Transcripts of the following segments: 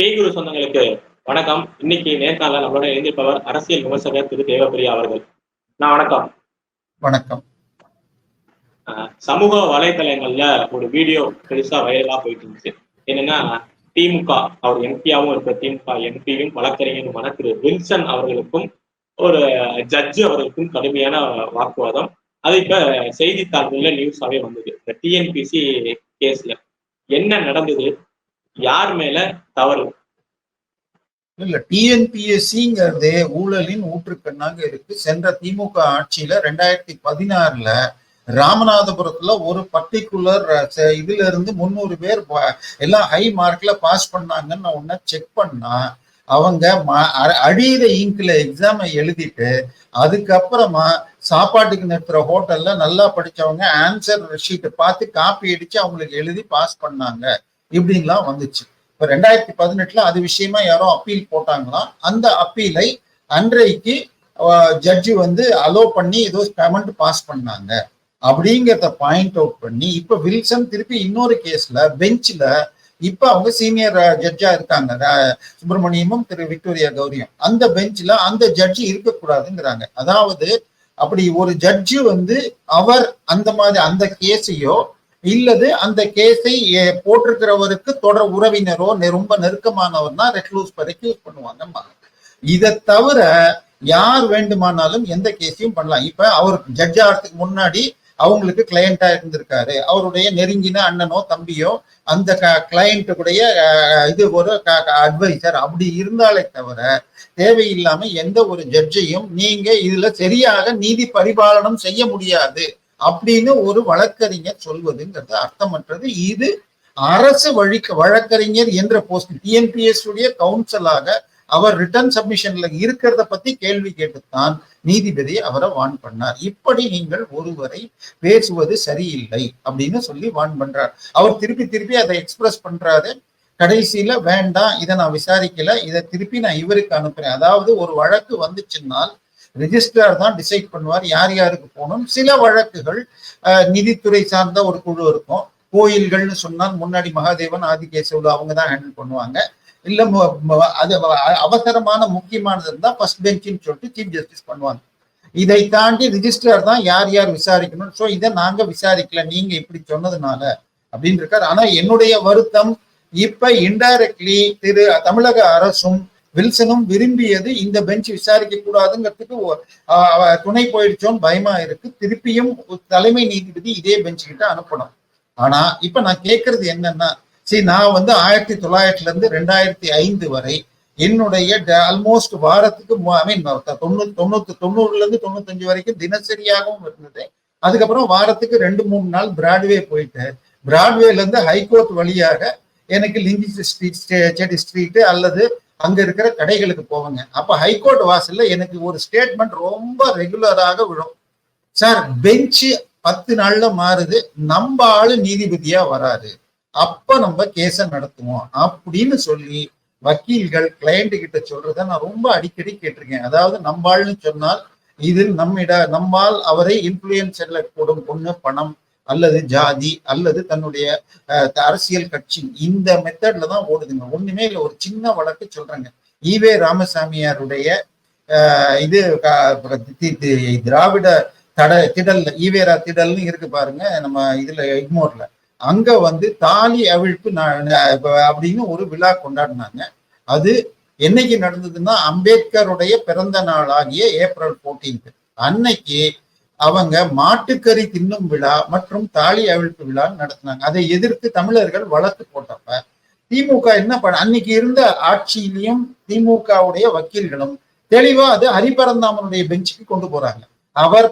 பேய்குரு சொந்தங்களுக்கு வணக்கம். இன்னைக்கு நேர்காணல நம்மளோட எழுந்திருப்பவர் அரசியல் விமர்சகர் திரு தேவப்பிரியா அவர்கள். நான் வணக்கம். வணக்கம். சமூக வலைதளங்கள்ல ஒரு வீடியோ பெருசா வைரலா போயிட்டு இருந்துச்சு என்னன்னா திமுக அவர் எம்பியாவும் இருக்கிற திமுக எம்பியும் வழக்கறிஞருமான திரு வில்சன் அவர்களுக்கும் ஒரு ஜட்ஜு அவர்களுக்கும் கடுமையான வாக்குவாதம். அது இப்ப செய்தித்தாள்கள்ல நியூஸாவே வந்தது. இந்த டிஎன்பிசி கேஸ்ல என்ன நடந்தது? யார் மேல தவறு? இல்ல டிஎன்பிஎஸ்சிங்கிறதே ஊழலின் ஊற்றுக்கண்ணாக இருக்கு. சென்ற திமுக ஆட்சியில ரெண்டாயிரத்தி பதினாறுல ராமநாதபுரத்துல ஒரு பர்டிகுலர் இதுல இருந்து முந்நூறு பேர் எல்லாம் ஹை மார்க்ல பாஸ் பண்ணாங்கன்னு உன்ன செக் பண்ணா அவங்க ம- அ- அடியிற இங்க்ல எக்ஸாமை எழுதிட்டு அதுக்கப்புறமா சாப்பாட்டுக்கு நிறுத்துற ஹோட்டல்ல நல்லா படிச்சவங்க ஆன்சர் ஷீட்டை பார்த்து காப்பி அடிச்சு அவங்களுக்கு எழுதி பாஸ் பண்ணாங்க. இப்படின்லாம் வந்துச்சு. இப்ப ரெண்டாயிரத்தி பதினெட்டுல அது விஷயமா யாரோ அப்பீல் போட்டாங்களா அந்த அப்பீலை அன்றைக்கு ஜட்ஜி வந்து அலோ பண்ணி ஏதோ கமெண்ட் பாஸ் பண்ணாங்க. அப்படிங்கிறத பாயிண்ட் அவுட் பண்ணி இப்ப வில்சன் திருப்பி இன்னொரு கேஸ்ல பெஞ்ச்ல இப்ப அவங்க சீனியர் ஜட்ஜா இருக்காங்க. சுப்பிரமணியமும் திரு விக்டோரியா கௌரியும். அந்த பெஞ்ச்ல அந்த ஜட்ஜி இருக்கக்கூடாதுங்கிறாங்க. அதாவது அப்படி ஒரு ஜட்ஜு வந்து அவர் அந்த மாதிரி அந்த கேஸையோ இல்லது அந்த கேஸை போட்டிருக்கிறவருக்கு தொடர் உறவினரோ நெ- ரொம்ப தான் ரெக்லூஸ் ரெக்யூஸ் பண்ணுவாங்க இதை தவிர யார் வேண்டுமானாலும் எந்த கேஸையும் பண்ணலாம். இப்ப அவர் ஜட்ஜ் ஆகிறதுக்கு முன்னாடி அவங்களுக்கு கிளையண்டா இருந்திருக்காரு. அவருடைய நெருங்கின அண்ணனோ தம்பியோ அந்த கிளையண்ட்டுடைய இது ஒரு அட்வைசர் அப்படி இருந்தாலே தவிர தேவையில்லாம எந்த ஒரு ஜட்ஜையும் நீங்க இதுல சரியாக நீதி பரிபாலனம் செய்ய முடியாது. அப்படின்னு ஒரு வழக்கறிஞர் சொல்வதுங்கிறது அர்த்தமற்றது. இது அரசு வழி வழக்கறிஞர் என்ற போஸ்ட் டிஎன்பிஎஸ் உடைய கவுன்சிலாக அவர் ரிட்டர்ன் சப்மிஷன்ல இருக்கிறத பத்தி கேள்வி கேட்டுத்தான் நீதிபதி அவரை வான் பண்ணார். இப்படி நீங்கள் ஒருவரை பேசுவது சரியில்லை அப்படின்னு சொல்லி வான் பண்றார். அவர் திருப்பி திருப்பி அதை எக்ஸ்பிரஸ் பண்றாரு. கடைசியில வேண்டாம் இதை நான் விசாரிக்கல இதை திருப்பி நான் இவருக்கு அனுப்புறேன். அதாவது ஒரு வழக்கு வந்துச்சுன்னால் ரிஜிஸ்ட்ரார் தான் டிசைட் பண்ணுவார் யார் யாருக்கு போகணும். சில வழக்குகள் நிதித்துறை சார்ந்த ஒரு குழு இருக்கும். கோயில்கள்னு சொன்னால் முன்னாடி மகாதேவன் ஆதிகேசவுல அவங்க தான் ஹேண்டில் பண்ணுவாங்க. இல்ல அது அவசரமான முக்கியமானது இருந்தா ஃபர்ஸ்ட் பெஞ்சுன்னு சொல்லிட்டு சீஃப் ஜஸ்டிஸ் பண்ணுவாங்க. இதை தாண்டி ரிஜிஸ்டர் தான் யார் யார் விசாரிக்கணும். ஸோ இதை நாங்க விசாரிக்கல. நீங்க இப்படி சொன்னதுனால அப்படின்னு இருக்காரு ஆனா என்னுடைய வருத்தம் இப்ப இன்டைரக்ட்லி திரு தமிழக அரசும் வில்சனும் விரும்பியது இந்த பெஞ்ச் விசாரிக்க கூடாதுங்கிறதுக்கு துணை போயிடுச்சோன்னு பயமா இருக்கு. திருப்பியும் ஒரு தலைமை நீதிபதி இதே பெஞ்ச் கிட்ட அனுப்பணும். ஆனா இப்ப நான் கேட்கறது என்னன்னா சரி நான் வந்து ஆயிரத்தி தொள்ளாயிரத்துல இருந்து ரெண்டாயிரத்தி ஐந்து வரை என்னுடைய ஆல்மோஸ்ட் வாரத்துக்கு ஐ மீன் தொண்ணூத்தி தொண்ணூத்தி தொண்ணூறுல இருந்து தொண்ணூத்தஞ்சு வரைக்கும் தினசரியாகவும் இருந்தது. அதுக்கப்புறம் வாரத்துக்கு ரெண்டு மூணு நாள் பிராட்வே போயிட்டு பிராட்வேல இருந்து ஹைகோர்ட் வழியாக எனக்கு லிங்கி ஸ்ட்ரீட் செடி ஸ்ட்ரீட் அல்லது அங்க இருக்கிற கடைகளுக்கு போவாங்க. அப்ப ஹைகோர்ட் வாசல்ல எனக்கு ஒரு ஸ்டேட்மெண்ட் ரொம்ப ரெகுலராக விழும். சார் பெஞ்சு பத்து நாள்ல மாறுது. நம்ம ஆளு நீதிபதியா வராரு. அப்ப நம்ம கேஸ நடத்துவோம். அப்படின்னு சொல்லி வக்கீல்கள் கிளையண்ட் கிட்ட சொல்றத நான் ரொம்ப அடிக்கடி கேட்டிருக்கேன். அதாவது நம்பாள்னு சொன்னால் இதில் நம்மிட நம்மால் அவரை இன்ஃபுளுயன்ஸ் கூடும் பொண்ணு பணம் அல்லது ஜாதி அல்லது தன்னுடைய அரசியல் கட்சி இந்த மெத்தட்ல தான் ஓடுதுங்க. ஒண்ணுமே இல்லை. ஒரு சின்ன வழக்கு சொல்றேங்க. ஈவே ராமசாமியாருடைய அஹ், இது தி- திராவிட தட திடல் ஈவேரா திடல்னு இருக்கு பாருங்க நம்ம இதுல இக்மோர்ல. அங்க வந்து தாலி அவிழ்ப்பு அப்படின்னு ஒரு விழா கொண்டாடினாங்க. அது என்னைக்கு நடந்ததுன்னா அம்பேத்கருடைய பிறந்த நாள் ஆகிய ஏப்ரல் 14th அன்னைக்கு அவங்க மாட்டுக்கறி தின்னும் விழா மற்றும் தாலி அவிழ்ப்பு விழா நடத்தினாங்க. அதை எதிர்த்து தமிழர்கள் வழக்கு போட்டப்ப திமுக என்ன பண்ண அன்னைக்கு இருந்த ஆட்சியிலையும் திமுகவுடைய வக்கீல்களும் தெளிவா அது ஹரிபரந்தாமனுடைய பெஞ்சுக்கு கொண்டு போறாங்க. அவர்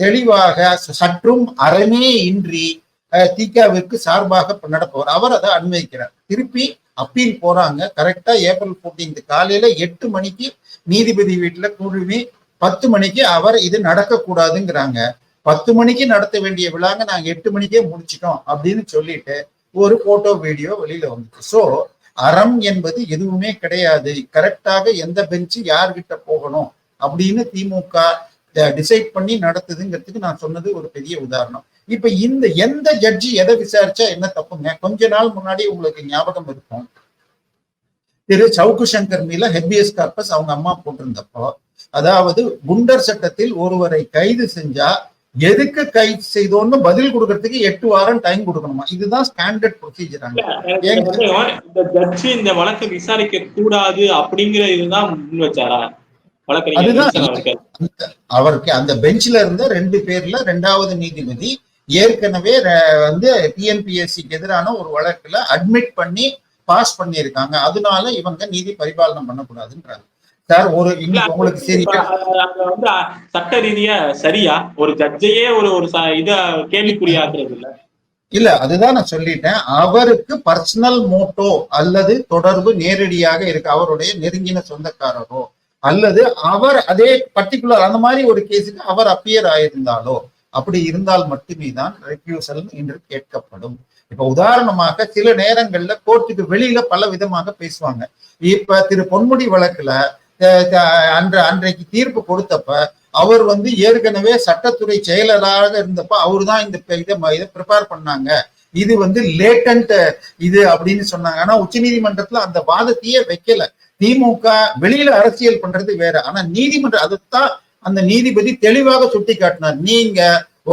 தெளிவாக சற்றும் அறமே இன்றி அஹ், திகாவிற்கு சார்பாக நடப்பவர். அவர் அதை அனுமதிக்கிறார். திருப்பி அப்பீல் போறாங்க. கரெக்டா ஏப்ரல் 14th காலையில எட்டு மணிக்கு நீதிபதி வீட்டுல குழுவி பத்து மணிக்கு அவர் இது நடக்கக்கூடாதுங்கிறாங்க. பத்து மணிக்கு நடத்த வேண்டிய விழாங்க நாங்க எட்டு மணிக்கே முடிச்சிட்டோம் அப்படின்னு சொல்லிட்டு ஒரு போட்டோ வீடியோ வெளியில வந்துச்சு. சோ அறம் என்பது எதுவுமே கிடையாது. கரெக்டாக எந்த பெஞ்சு யார்கிட்ட போகணும் அப்படின்னு திமுக டிசைட் பண்ணி நடத்துதுங்கிறதுக்கு நான் சொன்னது ஒரு பெரிய உதாரணம். இப்ப இந்த எந்த ஜட்ஜி எதை விசாரிச்சா என்ன தப்புங்க? கொஞ்ச நாள் முன்னாடி உங்களுக்கு ஞாபகம் இருக்கும். திரு சவுக்கு சங்கர் மீல ஹெபியஸ் கார்பஸ் அவங்க அம்மா போட்டிருந்தப்போ அதாவது குண்டர் சட்டத்தில் ஒருவரை கைது செஞ்சா எதுக்கு கைது செய்தோன்னு பதில் கொடுக்கறதுக்கு எட்டு வாரம் டைம் கொடுக்கணுமா? இதுதான் ஸ்டாண்டர்ட் ப்ரொசீஜர் இந்த ஜட்ஜி இந்த வழக்கை விசாரிக்க கூடாது அப்படிங்கிற இதுதான் முன் வச்சாரா? அதுதான். அவருக்கு அந்த பெஞ்ச்ல இருந்த ரெண்டு பேர்ல ரெண்டாவது நீதிபதி ஏற்கனவே வந்து டிஎன்பிஎஸ்சிக்கு எதிரான ஒரு வழக்குல அட்மிட் பண்ணி பாஸ் பண்ணியிருக்காங்க. அதனால இவங்க நீதி பரிபாலனம் பண்ணக்கூடாதுன்றாங்க. சார் ஒரு உங்களுக்கு சரி. வந்து சட்ட ரீதியா சரியா? ஒரு ஜட்ஜையே ஒரு ஒரு இத கேள்விக்குறியாக்குறது இல்ல. இல்ல அதுதான் நான் சொல்லிட்டேன். அவருக்கு பர்சனல் மோட்டோ அல்லது தொடர்பு நேரடியாக இருக்கு. அவருடைய நெருங்கின சொந்தக்காரரோ அல்லது அவர் அதே பர்டிகுலர் அந்த மாதிரி ஒரு கேஸுக்கு அவர் அப்பியர் ஆயிருந்தாலோ அப்படி இருந்தால் மட்டுமே தான் ரெக்யூசல் என்று கேட்கப்படும். இப்ப உதாரணமாக சில நேரங்கள்ல கோர்ட்டுக்கு வெளியில பல விதமாக பேசுவாங்க. இப்ப திரு பொன்முடி வழக்குல அன்ற அன்றைக்கு தீர்ப்பு கொடுத்தப்ப அவர் வந்து ஏற்கனவே சட்டத்துறை செயலராக இருந்தப்ப அவர் தான் இந்த இதை இதை ப்ரிப்பேர் பண்ணாங்க. இது வந்து லேட்டன்ட் இது அப்படின்னு சொன்னாங்க. ஆனா உச்சநீதிமன்றத்துல அந்த வாதத்தையே வைக்கல. திமுக வெளியில அரசியல் பண்றது வேற. ஆனா நீதிமன்றம் அதைத்தான் அந்த நீதிபதி தெளிவாக சுட்டி காட்டினார் நீங்க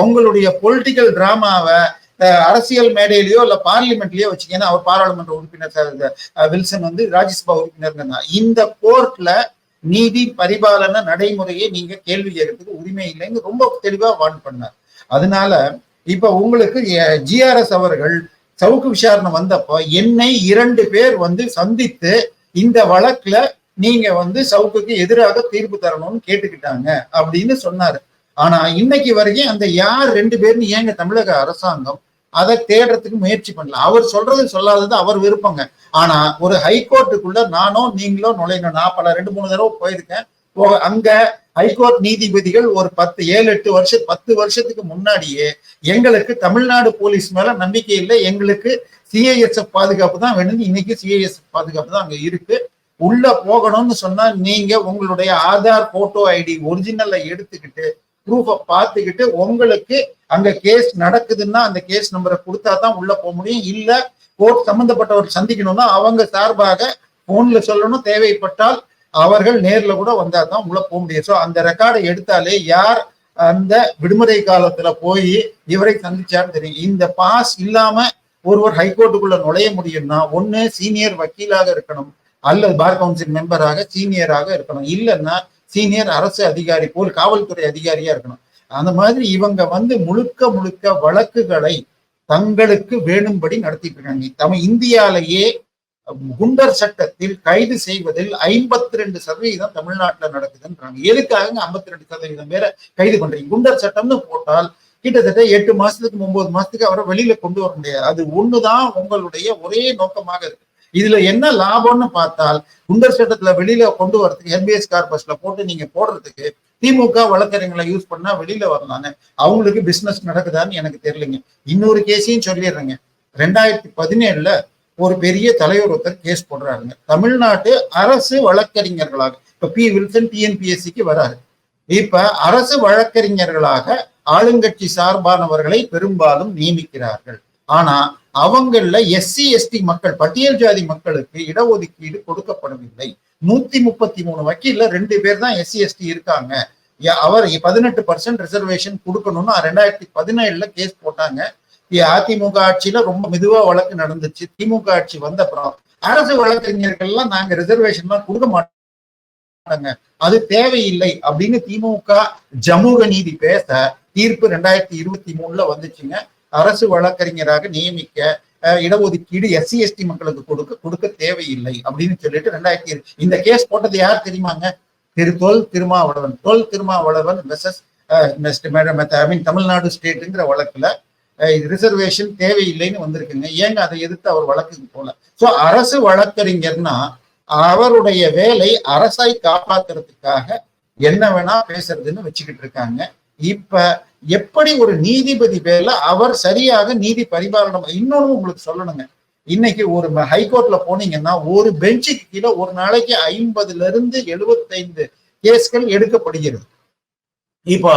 உங்களுடைய பொலிட்டிக்கல் டிராமாவை அரசியல் மேடையிலயோ இல்ல பார்லிமெண்ட்லயோ வச்சுக்கீங்கன்னா அவர் பாராளுமன்ற உறுப்பினர் சார், இந்த, வில்சன் வந்து ராஜ்யசபா உறுப்பினர் இந்த கோர்ட்ல நீதி பரிபாலன நடைமுறையை நீங்க கேள்வி கேட்கறதுக்கு உரிமை இல்லைன்னு ரொம்ப தெளிவா வார்ன் பண்ணார். அதனால இப்ப உங்களுக்கு ஜிஆர்எஸ் அவர்கள் சவுக்கு விசாரணை வந்தப்போ என்னை இரண்டு பேர் வந்து சந்தித்து இந்த வழக்குல நீங்க வந்து சவுக்குக்கு எதிராக தீர்ப்பு தரணும்னு கேட்டுக்கிட்டாங்க அப்படின்னு சொன்னாரு. ஆனா இன்னைக்கு வரைக்கும் அந்த யார் ரெண்டு பேர்னு ஏங்க தமிழக அரசாங்கம் அதை தேடுறதுக்கு முயற்சி பண்ணல. அவர் சொல்றது சொல்லாதது அவர் விருப்பங்க. ஆனா ஒரு ஹைகோர்ட்டுக்குள்ள நானோ நீங்களோ நுழையணும் நான் பல ரெண்டு மூணு தடவை போயிருக்கேன். அங்க ஹைகோர்ட் நீதிபதிகள் ஒரு பத்து ஏழு எட்டு வருஷம் பத்து வருஷத்துக்கு முன்னாடியே எங்களுக்கு தமிழ்நாடு போலீஸ் மேல நம்பிக்கை இல்லை. எங்களுக்கு சிஐஎஸ்எஃப் பாதுகாப்பு தான் வேணும்னு இன்னைக்கு சிஐஎஸ்எஃப் பாதுகாப்பு தான் அங்க இருக்கு. உள்ள போகணும்னு சொன்னா நீங்க உங்களுடைய ஆதார் போட்டோ ஐடி ஒரிஜினல்ல எடுத்துக்கிட்டு ப்ரூஃபை பார்த்துக்கிட்டு உங்களுக்கு அங்க கேஸ் நடக்குதுன்னா அந்த கேஸ் நம்பரை கொடுத்தா தான் உள்ள போக முடியும். இல்ல கோர்ட் சம்பந்தப்பட்டவர் சந்திக்கணும்னா அவங்க சார்பாக போன்ல சொல்லணும். தேவைப்பட்டால் அவர்கள் நேர்ல கூட வந்தா தான் உள்ள போக முடியும். ஸோ அந்த ரெக்கார்டை எடுத்தாலே யார் அந்த விடுமுறை காலத்துல போய் இவரை சந்திச்சாருன்னு தெரியும். இந்த பாஸ் இல்லாம ஒருவர் ஹைகோர்ட்டுக்குள்ள நுழைய முடியும்னா ஒண்ணு சீனியர் வக்கீலாக இருக்கணும். அல்லது பார் கவுன்சில் மெம்பராக சீனியராக இருக்கணும். இல்லைன்னா சீனியர் அரசு அதிகாரி போல் காவல்துறை அதிகாரியா இருக்கணும். அந்த மாதிரி இவங்க வந்து முழுக்க முழுக்க வழக்குகளை தங்களுக்கு வேணும்படி நடத்திட்டு இருக்காங்க. தமிழ் இந்தியாலேயே குண்டர் சட்டத்தில் கைது செய்வதில் ஐம்பத்தி ரெண்டு சதவீதம் தமிழ்நாட்டுல நடக்குதுன்றாங்க. எதுக்காக ஐம்பத்தி ரெண்டு சதவீதம் பேரை கைது பண்றீங்க? குண்டர் சட்டம்னு போட்டால் கிட்டத்தட்ட எட்டு மாசத்துக்கு ஒன்பது மாசத்துக்கு அவரை வெளியில கொண்டு வர முடியாது. அது ஒண்ணுதான் உங்களுடைய ஒரே நோக்கமாக இருக்கு. இதுல என்ன லாபம்னு பார்த்தால் குண்டர் சட்டத்துல வெளியில கொண்டு வரதுக்கு ஹெர்பிஎஸ் கார்பஸ்ல போட்டு நீங்க போடுறதுக்கு திமுக வழக்கறிஞர்களை யூஸ் பண்ணா வெளியில வரலான்னு அவங்களுக்கு பிசினஸ் நடக்குதான்னு எனக்கு தெரியலைங்க. இன்னொரு கேஸையும் சொல்லிடுறேங்க. ரெண்டாயிரத்தி பதினேழுல ஒரு பெரிய தலைவர் ஒருத்தர் கேஸ் போடுறாருங்க. தமிழ்நாட்டு அரசு வழக்கறிஞர்களாக இப்ப பி வில்சன் டிஎன்பிஎஸ்சிக்கு வராரு. இப்ப அரசு வழக்கறிஞர்களாக ஆளுங்கட்சி சார்பானவர்களை பெரும்பாலும் நியமிக்கிறார்கள். ஆனா அவங்கள எஸ்சி எஸ்டி மக்கள் பட்டியல் ஜாதி மக்களுக்கு இடஒதுக்கீடு கொடுக்கப்படவில்லை. நூத்தி முப்பத்தி மூணு வக்கீல்ல ரெண்டு பேர் தான் எஸ்சி எஸ்டி இருக்காங்க. அவர் பதினெட்டு பர்சன்ட் ரிசர்வேஷன் கொடுக்கணும்னு ரெண்டாயிரத்தி பதினேழுல கேஸ் போட்டாங்க. அதிமுக ஆட்சியில ரொம்ப மெதுவா வழக்கு நடந்துச்சு. திமுக ஆட்சி வந்த அப்புறம் அரசு வழக்கறிஞர்கள்லாம் நாங்க ரிசர்வேஷன்லாம் கொடுக்க மாட்டாங்க அது தேவையில்லை அப்படின்னு திமுக ஜமூக நீதி பேச தீர்ப்பு ரெண்டாயிரத்தி இருபத்தி மூணுல வந்துச்சுங்க. அரசு வழக்கறிஞராக நியமிக்க இடஒதுக்கீடு எஸ்சி எஸ்டி மக்களுக்கு கொடுக்க கொடுக்க தேவையில்லை அப்படின்னு சொல்லிட்டு ரெண்டாயிரத்தி இந்த கேஸ் போட்டது யார் தெரியுமாங்க? திரு Thol Thirumavalavan. Thol Thirumavalavan versus I mean Tamil Nadu ஸ்டேட்டுங்கிற வழக்குல ரிசர்வேஷன் தேவையில்லைன்னு வந்திருக்குங்க. ஏங்க அதை எதிர்த்து அவர் வழக்குக்கு போல? சோ அரசு வழக்கறிஞர்னா அவருடைய வேலை அரசாய் காப்பாத்துறதுக்காக என்ன வேணா பேசுறதுன்னு வச்சுக்கிட்டு இருக்காங்க. இப்ப எப்படி ஒரு நீதிபதி வேலை அவர் சரியாக நீதி பரிபாலனம் இன்னொன்னு உங்களுக்கு சொல்லணுங்க. இன்னைக்கு ஒரு ஹைகோர்ட்ல போனீங்கன்னா ஒரு பெஞ்சுக்கு கீழே ஒரு நாளைக்கு ஐம்பதுல இருந்து எழுபத்தைந்து கேஸ்கள் எடுக்கப்படுகிறது. இப்போ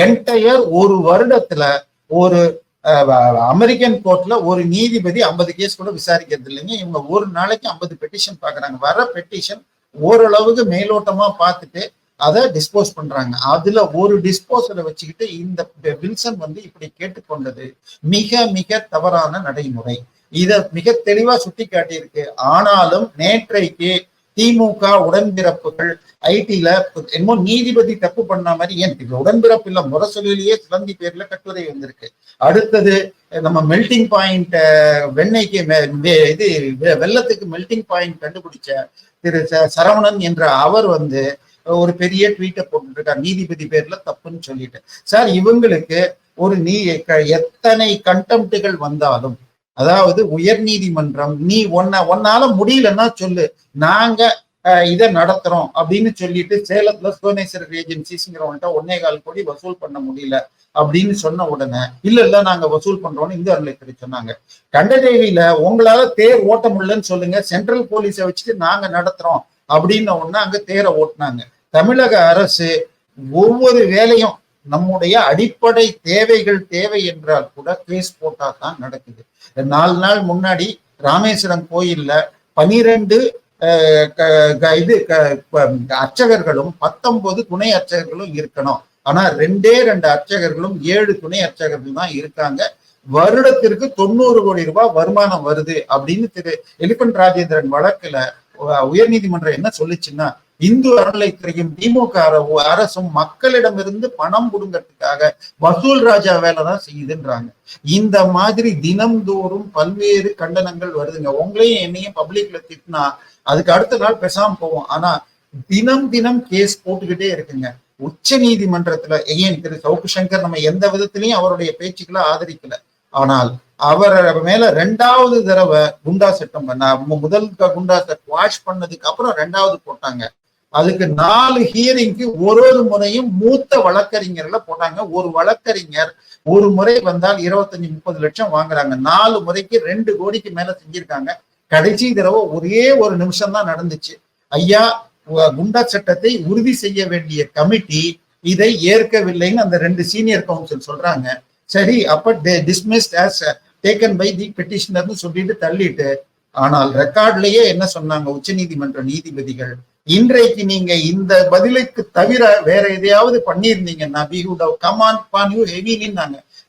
என்டையர் ஒரு வருடத்துல ஒரு அஹ், அமெரிக்கன் கோர்ட்ல ஒரு நீதிபதி ஐம்பது கேஸ் கூட விசாரிக்கிறது இல்லைங்க. இவங்க ஒரு நாளைக்கு ஐம்பது பெட்டிஷன் பாக்குறாங்க. வர பெட்டிஷன் ஓரளவுக்கு மேலோட்டமா பார்த்துட்டு அதை டிஸ்போஸ் பண்றாங்க. அதுல ஒரு டிஸ்போசலை வச்சுக்கிட்டு இந்த வில்சன் வந்து இப்படி கேட்டுக்கொண்டது மிக மிக தவறான நடைமுறை. இத மிக தெளிவா சுட்டி காட்டியிருக்கு ஆனாலும் நேற்றைக்கு திமுக உடன்பிறப்புகள் ஐடில என்னமோ நீதிபதி தப்பு பண்ண மாதிரி ஏன் இது உடன்பிறப்பு இல்ல முரசொலியிலேயே சிலந்தி பேர்ல கட்டுரை வந்திருக்கு அடுத்தது நம்ம மெல்டிங் பாயிண்ட் வெண்ணெய்க்கு இது வெ- வெள்ளத்துக்கு மெல்டிங் பாயிண்ட் கண்டுபிடிச்ச திரு ச- சரவணன் என்ற அவர் வந்து ஒரு பெரிய ட்வீட்டை போட்டுருக்கார் நீதிபதி பேர்ல தப்புன்னு சொல்லிட்டு. சார் இவங்களுக்கு ஒரு நீ க- எத்தனை கண்டெம்ட்டுகள் வந்தாலும் அதாவது உயர் நீதிமன்றம் நீ ஒன்ன ஒன்னால முடியலன்னா சொல்லு. நாங்க இதை நடத்துறோம் அப்படின்னு சொல்லிட்டு சேலத்துல சுவனேஸ்வரர் ஏஜென்சிஸ்ங்கிறவன்ட்ட ஒன்னே கால் கோடி வசூல் பண்ண முடியல அப்படின்னு சொன்ன உடனே இல்ல இல்ல நாங்க வசூல் பண்றோம்னு இந்து அறநிலையத்துறை சொன்னாங்க. கண்டதேவியில உங்களால தேர் ஓட்ட முடியலன்னு சொல்லுங்க. சென்ட்ரல் போலீஸை வச்சுட்டு நாங்க நடத்துறோம். அப்படின்ன உடனே அங்க தேரை ஓட்டுனாங்க. தமிழக அரசு ஒவ்வொரு வேலையும் நம்முடைய அடிப்படை தேவைகள் தேவை என்றால் கூட கேஸ் போட்டா தான் நடக்குது. நாலு நாள் முன்னாடி ராமேஸ்வரம் கோயில்ல பனிரெண்டு இது க- அர்ச்சகர்களும் பத்தொன்பது துணை அர்ச்சகர்களும் இருக்கணும். ஆனா ரெண்டே ரெண்டு அர்ச்சகர்களும் ஏழு துணை அர்ச்சகர்கள் தான் இருக்காங்க. வருடத்திற்கு தொண்ணூறு கோடி ரூபாய் வருமானம் வருது அப்படின்னு திரு எலிபன் ராஜேந்திரன் வழக்குல உயர்நீதிமன்றம் என்ன சொல்லிச்சுன்னா இந்து அறநிலைத்துறையும் திமுக அர- அரசும் மக்களிடமிருந்து பணம் கொடுங்கறதுக்காக வசூல் ராஜா வேலை தான் செய்யுதுன்றாங்க. இந்த மாதிரி தினம்தோறும் பல்வேறு கண்டனங்கள் வருதுங்க. உங்களையும் என்னையும் பப்ளிக்ல திட்டினா அதுக்கு அடுத்த நாள் பெசாம போவோம். ஆனா தினம் தினம் கேஸ் போட்டுக்கிட்டே இருக்குங்க. உச்ச நீதிமன்றத்துல ஏன் திரு சவுக்கு சங்கர் நம்ம எந்த விதத்திலையும் அவருடைய பேச்சுக்களை ஆதரிக்கல. ஆனால் அவர் மேல ரெண்டாவது தடவை குண்டா சட்டம் பண்ண முதல் குண்டா சட்டம் வாஷ் பண்ணதுக்கு அப்புறம் ரெண்டாவது போட்டாங்க. அதுக்கு நாலு ஹியரிங்க்கு ஒரு ஒரு முறையும் மூத்த வழக்கறிஞர்களை போட்டாங்க. ஒரு வழக்கறிஞர் ஒரு முறை வந்தால் இருபத்தஞ்சு முப்பது லட்சம் வாங்குறாங்க. நாலு முறைக்கு ரெண்டு கோடிக்கு மேல செஞ்சிருக்காங்க. கடைசி தடவை ஒரே ஒரு நிமிஷம் தான் நடந்துச்சு. ஐயா குண்டா சட்டத்தை உறுதி செய்ய வேண்டிய கமிட்டி இதை ஏற்கவில்லைன்னு அந்த ரெண்டு சீனியர் கவுன்சில் சொல்றாங்க. சரி அப்ப dismissed as taken by the பெட்டிஷனர்னு சொல்லிட்டு தள்ளிட்டு ஆனால் ரெக்கார்ட்லயே என்ன சொன்னாங்க உச்சநீதிமன்ற நீதிபதிகள்? இன்றைக்கு நீங்க இந்த பதிலுக்கு தவிர வேற எதையாவது பண்ணியிருந்தீங்கன்னா we would have come on upon you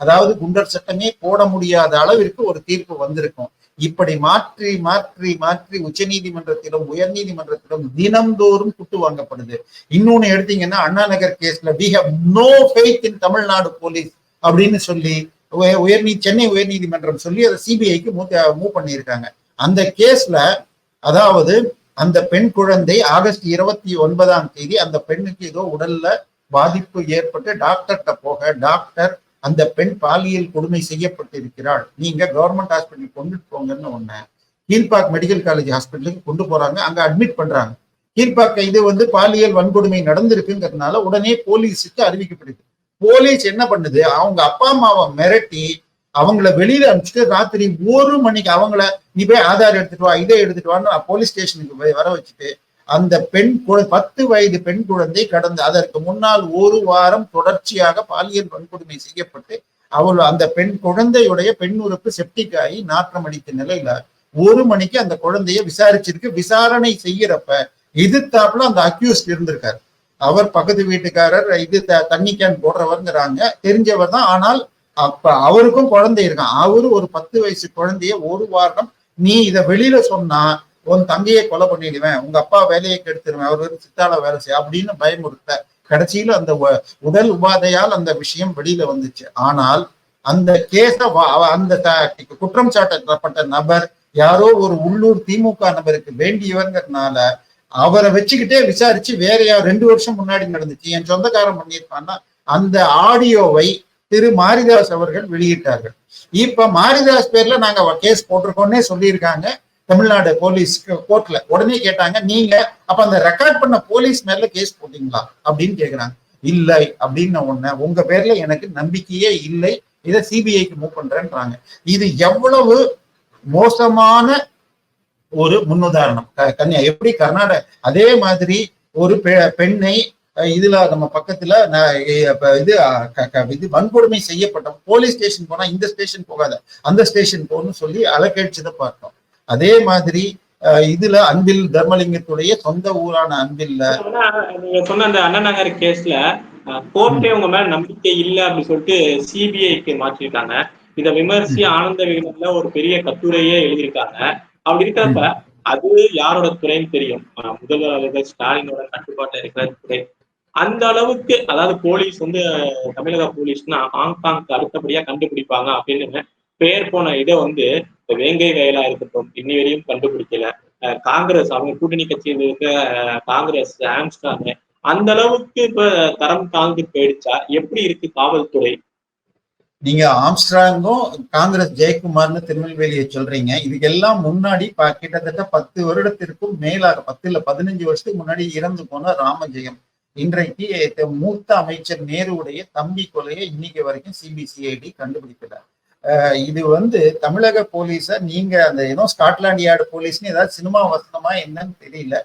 அதாவது குண்டர் சட்டமே போட முடியாத அளவிற்கு ஒரு தீர்ப்பு வந்திருக்கும். இப்படி மாற்றி மாற்றி மாற்றி உச்ச நீதிமன்றத்திலும் உயர் நீதிமன்றத்திலும் தினம்தோறும் குட்டு வாங்கப்படுது. இன்னொன்னு எடுத்தீங்கன்னா அண்ணா நகர் கேஸ்ல we have no faith in Tamil Nadu police அப்படின்னு சொல்லி உயர்நீ சென்னை உயர்நீதிமன்றம் சொல்லி அதை சிபிஐக்கு மூவ் பண்ணியிருக்காங்க. அந்த கேஸ்ல அதாவது அந்த பெண் குழந்தை ஆகஸ்ட் இருபத்தி ஒன்பதாம் தேதி அந்த பெண்ணுக்கு ஏதோ உடல்ல பாதிப்பு ஏற்பட்டு டாக்டர்கிட்ட போக டாக்டர் அந்த பெண் பாலியல் கொடுமை செய்யப்பட்டிருக்கிறாள். நீங்க கவர்மெண்ட் ஹாஸ்பிட்டல் கொண்டுட்டு போங்கன்னு ஒண்ணு கீழ்பாக் மெடிக்கல் காலேஜ் ஹாஸ்பிட்டலுக்கு கொண்டு போறாங்க. அங்க அட்மிட் பண்றாங்க. கீழ்பாக்க இது வந்து பாலியல் வன்கொடுமை நடந்திருக்குங்கிறதுனால உடனே போலீஸுக்கு அறிவிக்கப்படுது போலீஸ் என்ன பண்ணுது? அவங்க அப்பா அம்மாவை மிரட்டி அவங்கள வெளியில அனுப்பிச்சுட்டு ராத்திரி ஒரு மணிக்கு அவங்கள நீ போய் ஆதார் எடுத்துட்டு வா இதை எடுத்துட்டு வான்னு போலீஸ் ஸ்டேஷனுக்கு போய் வர வச்சுட்டு அந்த பெண் குழ- பத்து வயது பெண் குழந்தை கடந்த அதற்கு முன்னால் ஒரு வாரம் தொடர்ச்சியாக பாலியல் வன்கொடுமை செய்யப்பட்டு அவள் அந்த பெண் குழந்தையுடைய பெண் உறுப்பு செப்டிக் ஆகி நாற்றம் அடித்த நிலையில ஒரு மணிக்கு அந்த குழந்தைய விசாரிச்சிருக்கு. விசாரணை செய்யறப்ப எதிர்த்தாப்புல அந்த அக்யூஸ்ட் இருந்திருக்காரு. அவர் பக்கத்து வீட்டுக்காரர் இது த- தண்ணி கேன் போடுறவர்ங்கிறாங்க. தெரிஞ்சவர் தான். ஆனால் அப்ப அவருக்கும் குழந்தை இருக்கான். அவரு ஒரு பத்து வயசு குழந்தைய ஒரு வாரம் நீ இத வெளியில சொன்னா உன் தங்கையை கொலை பண்ணிடுவேன் உங்க அப்பா வேலையை கெடுத்துருவேன் அவர் வந்து சித்தால வேலை செய்ய அப்படின்னு பயமுறுத்த கடைசியில அந்த உடல் உபாதையால் அந்த விஷயம் வெளியில வந்துச்சு. ஆனால் அந்த கேஸ அந்த குற்றம் சாட்டப்பட்ட நபர் யாரோ ஒரு உள்ளூர் திமுக நபருக்கு வேண்டியவர்ங்கிறதுனால அவரை வச்சுக்கிட்டே விசாரிச்சு வேற யார் ரெண்டு வருஷம் முன்னாடி நடந்துச்சு என் சொந்தக்காரன் பண்ணியிருப்பான்னா அந்த ஆடியோவை திரு மாரிதாஸ் அவர்கள் வெளியிட்டார்கள். இப்ப மாரிதாஸ் பேர்ல நாங்க கேஸ் போட்டிருக்கோம்னே சொல்லியிருக்காங்க. தமிழ்நாடு போலீஸ் கோர்ட்ல உடனே கேட்டாங்க நீங்க அப்ப அந்த ரெக்கார்ட் பண்ண போலீஸ் மேல கேஸ் போட்டீங்களா? அப்படின்னு கேக்குறாங்க. இல்லை அப்படின்னு உடனே உங்க பேர்ல எனக்கு நம்பிக்கையே இல்லை. இதை சிபிஐக்கு மூவ் பண்றேன்றாங்க. இது எவ்வளவு மோசமான ஒரு முன்னுதாரணம். க- கன்யா எப்படி கர்நாடக அதே மாதிரி ஒரு பெ- பெண்ணை இதுல நம்ம பக்கத்துல இது இது வன்கொடுமை செய்யப்பட்ட போலீஸ் ஸ்டேஷன் போனா இந்த ஸ்டேஷன் போகாத. அந்த ஸ்டேஷன் போகணும்னு சொல்லி அலக்கழிச்சதை பார்த்தோம். அதே மாதிரி இதுல அன்பில் தர்மலிங்கத்துடைய சொந்த ஊரான அன்பில்ல நீங்க சொன்ன அந்த அண்ணா நகர் கேஸ்ல கோர்ட்டே உங்க மேல நம்பிக்கை இல்ல அப்படின்னு சொல்லிட்டு சிபிஐக்கு மாற்றிருக்காங்க இத விமர்சி ஆனந்த விகடன்ல ஒரு பெரிய கட்டுரையே எழுதியிருக்காங்க. அப்படி இருக்கிறப்ப அது யாரோட துறைன்னு தெரியும். முதல்வர் அவர்கள் ஸ்டாலினோட கட்டுப்பாட்டை இருக்கிற துறை. அந்த அளவுக்கு அதாவது போலீஸ் வந்து தமிழக போலீஸ்னா ஹாங்காங்க்கு அடுத்தபடியா கண்டுபிடிப்பாங்க அப்படின்னு பெயர் போன இதை வந்து வேங்கை வயலா இருக்கட்டும் இன்னி வரையும் கண்டுபிடிக்கல. காங்கிரஸ் அவங்க கூட்டணி கட்சியில் இருக்க காங்கிரஸ் ஆம்ஸ்டாங் அந்த அளவுக்கு இப்ப தரம் தாழ்ந்து போயிடுச்சா? எப்படி இருக்கு காவல்துறை? நீங்க ஆம்ஸ்ட்ராங்கும் காங்கிரஸ் ஜெயக்குமார்னு திருநெல்வேலியை சொல்றீங்க. இதுக்கெல்லாம் முன்னாடி கிட்டத்தட்ட பத்து வருடத்திற்கும் மேலாக பத்து இல்ல பதினஞ்சு வருஷத்துக்கு முன்னாடி இறந்து போன ராமஜெயம். இன்றைக்கு மூத்த அமைச்சர் நேருவுடைய தம்பி கொலையை இன்னைக்கு வரைக்கும் சிபிசிஐடி கண்டுபிடிக்கல. இது வந்து தமிழக போலீஸை நீங்க அந்த ஏதோ ஸ்காட்லாண்ட் யார்டு போலீஸ்னு ஏதாவது சினிமா வசனமா என்னன்னு தெரியல.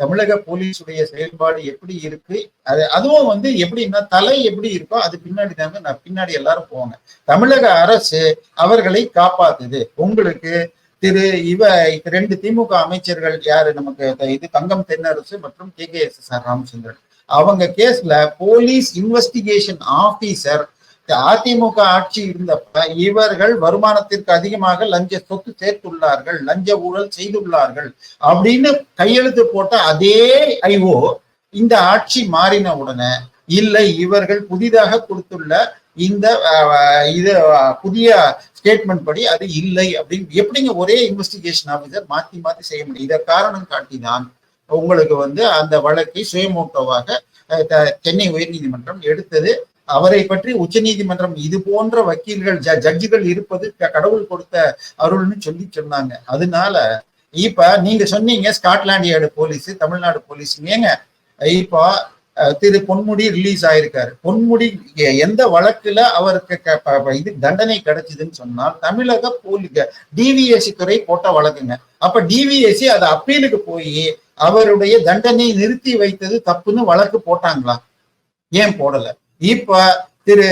தமிழக போலீஸுடைய செயல்பாடு எப்படி இருக்கு? அது அதுவும் வந்து எப்படின்னா தலை எப்படி இருக்கோ அது பின்னாடி தாங்க நான் பின்னாடி எல்லாரும் போவாங்க தமிழக அரசு அவர்களை காப்பாத்துது. உங்களுக்கு திரு இவ ரெண்டு திமுக அமைச்சர்கள் யாரு? நமக்கு இது தங்கம் தென்னரசு மற்றும் K K S S R Ramachandran. அவங்க கேஸ்ல போலீஸ் இன்வெஸ்டிகேஷன் ஆபீசர் அதிமுக ஆட்சி இருந்தப்ப இவர்கள் வருமானத்திற்கு அதிகமாக லஞ்ச சொத்து சேர்த்துள்ளார்கள் லஞ்ச ஊழல் செய்துள்ளார்கள் அப்படின்னு கையெழுத்து போட்ட அதே ஐஓ இந்த ஆட்சி மாறின உடனே இல்லை இவர்கள் புதிதாக கொடுத்துள்ள இந்த இது புதிய ஸ்டேட்மெண்ட் படி அது இல்லை அப்படின்னு எப்படிங்க ஒரே இன்வெஸ்டிகேஷன் ஆஃபீஸர் மாத்தி மாத்தி செய்ய முடியும்? இதை காரணம் காட்டிதான் உங்களுக்கு வந்து அந்த வழக்கை சுயமோட்டோவாக த- சென்னை உயர்நீதிமன்றம் எடுத்தது. அவரை பற்றி உச்சநீதிமன்றம் இது போன்ற வக்கீல்கள் ஜ- ஜட்ஜுகள் இருப்பது கடவுள் கொடுத்த அருள்னு சொல்லி சொன்னாங்க. அதனால இப்ப நீங்க சொன்னீங்க Scotland Yard police Tamil Nadu police ஏங்க இப்போ திரு பொன்முடி ரிலீஸ் ஆயிருக்காரு. பொன்முடி எந்த வழக்குல அவருக்கு க- ப- இது தண்டனை கிடைச்சதுன்னு சொன்னால் தமிழக போலீஸ் டிவிஎஸ்சி துறை போட்ட வழக்குங்க. அப்ப டிவிஎஸ்சி அது அப்பீலுக்கு போய் அவருடைய தண்டனை நிறுத்தி வைத்தது தப்புன்னு வழக்கு போட்டாங்களா? ஏன் போடல? இப்ப திரு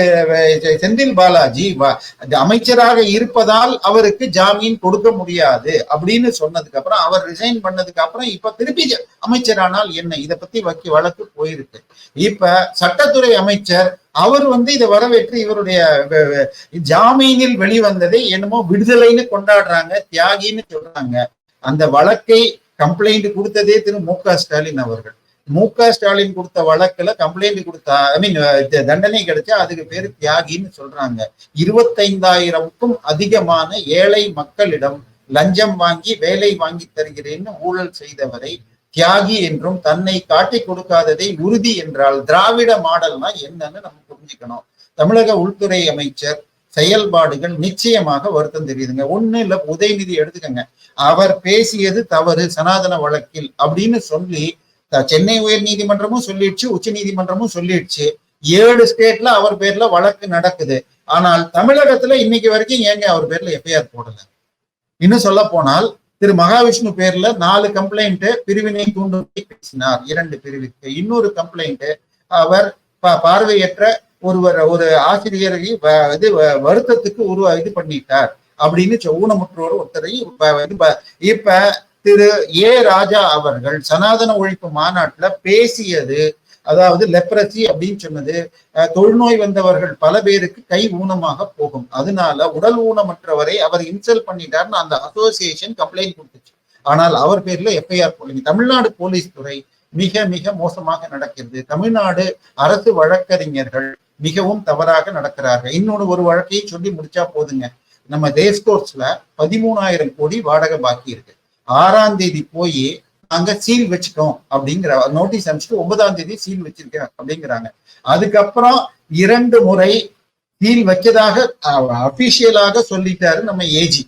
செந்தில் பாலாஜி வ- அமைச்சராக இருப்பதால் அவருக்கு ஜாமீன் கொடுக்க முடியாது அப்படின்னு சொன்னதுக்கு அப்புறம் அவர் ரிசைன் பண்ணதுக்கு அப்புறம் இப்ப திருப்பி அமைச்சரானால் என்ன? இதை பத்தி வக்கி வழக்கு போயிருக்கு. இப்ப சட்டத்துறை அமைச்சர் அவர் வந்து இதை வரவேற்று இவருடைய ஜாமீனில் வெளிவந்ததை என்னமோ விடுதலைன்னு கொண்டாடுறாங்க தியாகின்னு சொல்றாங்க. அந்த வழக்கை கம்ப்ளைண்ட் கொடுத்ததே திரு மு க ஸ்டாலின் அவர்கள். மு க ஸ்டாலின் கொடுத்த வழக்குல கம்ப்ளைண்ட் கொடுத்தா ஐ மீன் தண்டனை கிடைச்சா அதுக்கு பேரு தியாகின்னு சொல்றாங்க. இருபத்தைந்தாயிரமுக்கும் அதிகமான ஏழை மக்களிடம் லஞ்சம் வாங்கி வேலை வாங்கி தருகிறேன்னு ஊழல் செய்தவரை தியாகி என்றும் தன்னை காட்டி கொடுக்காததை உறுதி என்றால் திராவிட மாடல்னா என்னன்னு நம்ம புரிஞ்சுக்கணும். தமிழக உள்துறை அமைச்சர் செயல்பாடுகள் நிச்சயமாக வருத்தம் தெரியுதுங்க. ஒண்ணு இல்ல உதயநிதி எடுத்துக்கங்க. அவர் பேசியது தவறு சனாதன வழக்கில் அப்படின்னு சொல்லி சென்னை உயர் நீதிமன்றமும் சொல்லிடுச்சு உச்ச நீதிமன்றமும் சொல்லிடுச்சு. ஏழு ஸ்டேட்ல அவர் பேர்ல வழக்கு நடக்குது. ஆனால் தமிழகத்துல இன்னைக்கு வரைக்கும் ஏங்க அவர் பேர்ல எஃப்ஐஆர் போடல? இன்னும் சொல்ல போனால் திரு மகாவிஷ்ணு பேர்ல நாலு கம்ப்ளைண்ட் பிரிவினை தூண்டும் பேசினார். இரண்டு பிரிவுக்கு. இன்னொரு கம்ப்ளைண்ட் அவர் பார்வையற்ற ஒருவர் ஒரு ஆசிரியரை வ- இது வ- வருத்தத்துக்கு உருவா இது பண்ணிட்டார். அப்படின்னு ஊனமுற்றோர் ஒருத்தரை இப்ப திரு ஏ ராஜா அவர்கள் சனாதன ஒழிப்பு மாநாட்டுல பேசியது அதாவது லெப்ரசி அப்படின்னு சொன்னது தொழுநோய் வந்தவர்கள் பல பேருக்கு கை ஊனமாக போகும். அதனால உடல் ஊனமற்றவரை அவர் இன்சல்ட் பண்ணிட்டார்னு அந்த அசோசியேஷன் கம்ப்ளைண்ட் கொடுத்துச்சு. ஆனால் அவர் பேர்ல எஃப்ஐஆர் போடுங்க தமிழ்நாடு போலீஸ் துறை மிக மிக மோசமாக நடக்கிறது. தமிழ்நாடு அரசு வழக்கறிஞர்கள் மிகவும் தவறாக நடக்கிறார்கள். இன்னொன்று ஒரு வழக்கையை சொல்லி முடிச்சா போதுங்க. நம்ம ரேஸ்கோர்ஸ்ல பதிமூணாயிரம் கோடி வாடகை பாக்கி இருக்கு. ஆறாம் தேதி போய் நாங்க சீல் வச்சுட்டோம் அப்படிங்கிற நோட்டீஸ் அனுப்பிச்சுட்டு ஒன்பதாம் தேதி சீல் வச்சிருக்கேன் அப்படிங்கிறாங்க. அதுக்கப்புறம் இரண்டு முறை சீல் வச்சதாக அபிஷியலாக சொல்லிட்டாரு நம்ம ஏஜி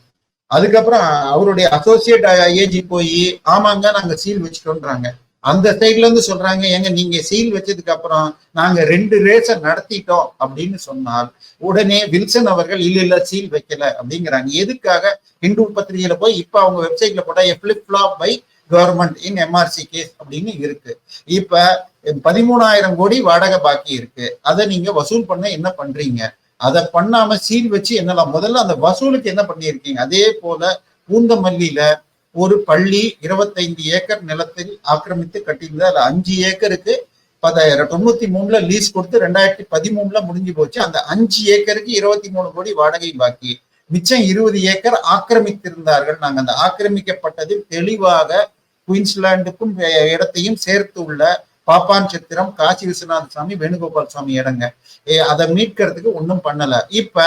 அதுக்கப்புறம் அவருடைய அசோசியேட் ஏஜி போய் ஆமாங்க நாங்க சீல் வச்சுட்டோன்றாங்க அந்த சைட்ல இருந்து சொல்றாங்க ஏங்க நீங்க சீல் வச்சதுக்கு அப்புறம் நாங்க ரெண்டு ரேஸை நடத்திட்டோம் அப்படின்னு சொன்னால் உடனே வில்சன் அவர்கள் இல்ல இல்ல சீல் வைக்கல அப்படிங்கிறாங்க. எதுக்காக? ஹிந்து பத்திரிகையில போய் இப்ப அவங்க வெப்சைட்ல போட்டா flip by government in MRC case அப்படின்னு இருக்கு. இப்ப பதிமூணாயிரம் கோடி வாடகை பாக்கி இருக்கு. அதை நீங்க வசூல் பண்ண என்ன பண்றீங்க? அதை பண்ணாம சீல் வச்சு என்னலாம் முதல்ல அந்த வசூலுக்கு என்ன பண்ணியிருக்கீங்க? அதே போல பூந்தமல்லியில ஒரு பள்ளி இருபத்தைந்து ஏக்கர் நிலத்தில் ஆக்கிரமித்து கட்டியிருந்தது. அதுல அஞ்சு ஏக்கருக்கு பத்தாயிரம் தொண்ணூத்தி மூணுல லீஸ் கொடுத்து ரெண்டாயிரத்தி பதிமூணுல முடிஞ்சு போச்சு. அந்த அஞ்சு ஏக்கருக்கு இருபத்தி மூணு கோடி வாடகை பாக்கி. மிச்சம் இருபது ஏக்கர் ஆக்கிரமித்திருந்தார்கள். நாங்கள் அந்த ஆக்கிரமிக்கப்பட்டது தெளிவாக குயின்ஸ்லாண்டுக்கும் இடத்தையும் சேர்த்து உள்ள பாப்பான் சித்திரம் காசி விஸ்வநாத சாமி வேணுகோபால் சாமி இடங்க. அதை மீட்கிறதுக்கு ஒன்றும் பண்ணல. இப்ப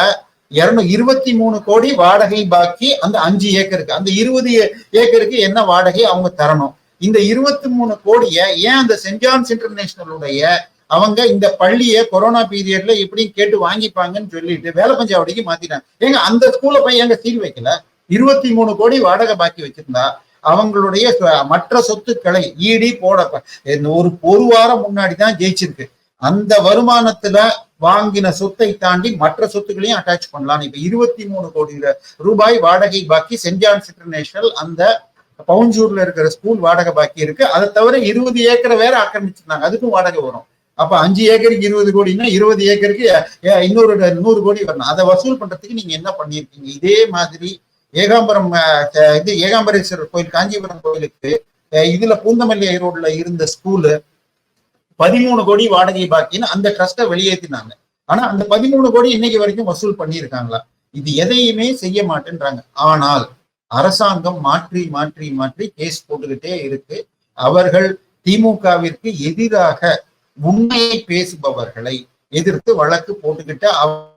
இருநூ இருபத்தி மூணு கோடி வாடகை பாக்கி அந்த அஞ்சு ஏக்கருக்கு. அந்த இருபது ஏ- ஏக்கருக்கு என்ன வாடகை அவங்க தரணும்? இந்த இருபத்தி மூணு கோடியை ஏன் அந்த சென்ட் ஜான்ஸ் இன்டர்நேஷனலுடைய அவங்க இந்த பள்ளியை கொரோனா பீரியட்ல எப்படியும் கேட்டு வாங்கிப்பாங்கன்னு சொல்லிட்டு வேலை பஞ்சாவடிக்கு மாத்திட்டாங்க. ஏங்க அந்த ஸ்கூல போய் எங்க சீல் வைக்கல? இருபத்தி மூணு கோடி வாடகை பாக்கி வச்சிருந்தா அவங்களுடைய மற்ற சொத்துக்களை ஈடி போட ஒரு ஒரு வாரம் முன்னாடி தான் ஜெயிச்சிருக்கு. அந்த வருமானத்துல வாங்கின சொத்தை தாண்டி மற்ற சொத்துக்களையும் அட்டாச் பண்ணலாம். இப்ப இருபத்தி மூணு கோடி ரூபாய் வாடகை பாக்கி சென்ட் ஜான்ஸ் இன்டர்நேஷனல் அந்த பவுஞ்சூர்ல இருக்கிற ஸ்கூல் வாடகை பாக்கி இருக்கு. அதை தவிர இருபது ஏக்கரை வேற ஆக்கிரமிச்சிருந்தாங்க. அதுக்கும் வாடகை வரும். அப்ப அஞ்சு ஏக்கருக்கு இருபது கோடின்னா இருபது ஏக்கருக்கு இன்னொரு நூறு கோடி வரணும். அதை வசூல் பண்றதுக்கு நீங்க என்ன பண்ணியிருக்கீங்க? இதே மாதிரி ஏகாம்பரம் இது ஏகாம்பரேஸ்வரர் கோயில் காஞ்சிபுரம் கோயிலுக்கு இதுல பூந்தமல்லி ரோட்ல இருந்த ஸ்கூலு பதிமூணு கோடி வாடகை பாக்கின்னு அந்த ட்ரஸ்ட்டை வெளியேற்றினாங்க ஆனா அந்த பதிமூணு கோடி இன்னைக்கு வரைக்கும் வசூல் பண்ணியிருக்காங்களா? இது எதையுமே செய்ய மாட்டேன்றாங்க. ஆனால் அரசாங்கம் மாற்றி மாற்றி மாற்றி கேஸ் போட்டுக்கிட்டே இருக்கு. அவர்கள் திமுகவிற்கு எதிராக உண்மையை பேசுபவர்களை எதிர்த்து வழக்கு போட்டுக்கிட்டு அவ-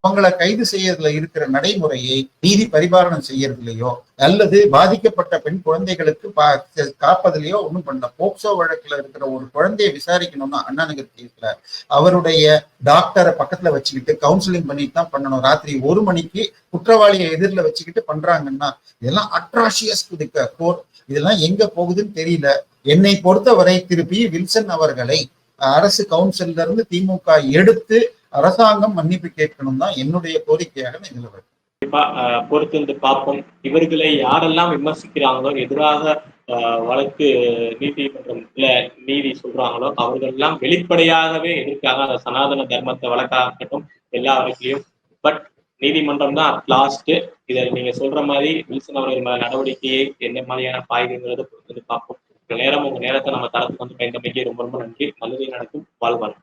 அவங்கள கைது செய்யறதுல இருக்கிற நடைமுறையை நீதி பரிபாலனம் செய்யறதுலயோ அல்லது பாதிக்கப்பட்ட பெண் குழந்தைகளுக்கு பா- காப்பதிலேயோ ஒண்ணும் பண்ணல. போக்சோ வழக்குல இருக்கிற ஒரு குழந்தையை விசாரிக்கணும்னா அண்ணா நகர் அவருடைய டாக்டரை பக்கத்துல வச்சுக்கிட்டு கவுன்சிலிங் பண்ணிட்டு தான் பண்ணணும். ராத்திரி ஒரு மணிக்கு குற்றவாளியை எதிரில் வச்சுக்கிட்டு பண்றாங்கன்னா இதெல்லாம் அட்ராஷியஸ் கோர் இதெல்லாம் எங்க போகுதுன்னு தெரியல. என்னை பொறுத்தவரை திருப்பி வில்சன் அவர்களை அரசு கவுன்சில்ல இருந்து திமுக எடுத்து அரசாங்கம் மன்னிப்பு கேட்கணும் தான் என்னுடைய கோரிக்கையாக நான் இதில் வைக்கிறேன். கண்டிப்பா பொறுத்திருந்து பார்ப்போம். இவர்களை யாரெல்லாம் விமர்சிக்கிறாங்களோ எதிராக வழக்கு நீதிமன்றம்ல நீதி சொல்றாங்களோ அவர்கள் எல்லாம் வெளிப்படையாகவே எதிர்க்காக அந்த சனாதன தர்மத்தை வழக்காகட்டும் எல்லா வழக்கிலையும். பட் நீதிமன்றம் தான் லாஸ்ட் இதை நீங்க சொல்ற மாதிரி வில்சன் அவர்கள் மேல நடவடிக்கையை என்ன மாதிரியான பாய்வுங்கிறத பொறுத்து பார்ப்போம். நேரம் உங்க நேரத்தை நம்ம தரத்துக்கு வந்து பயந்தமைக்கு ரொம்ப ரொம்ப நன்றி. நல்லதே நடக்கும். வாழ்வாள்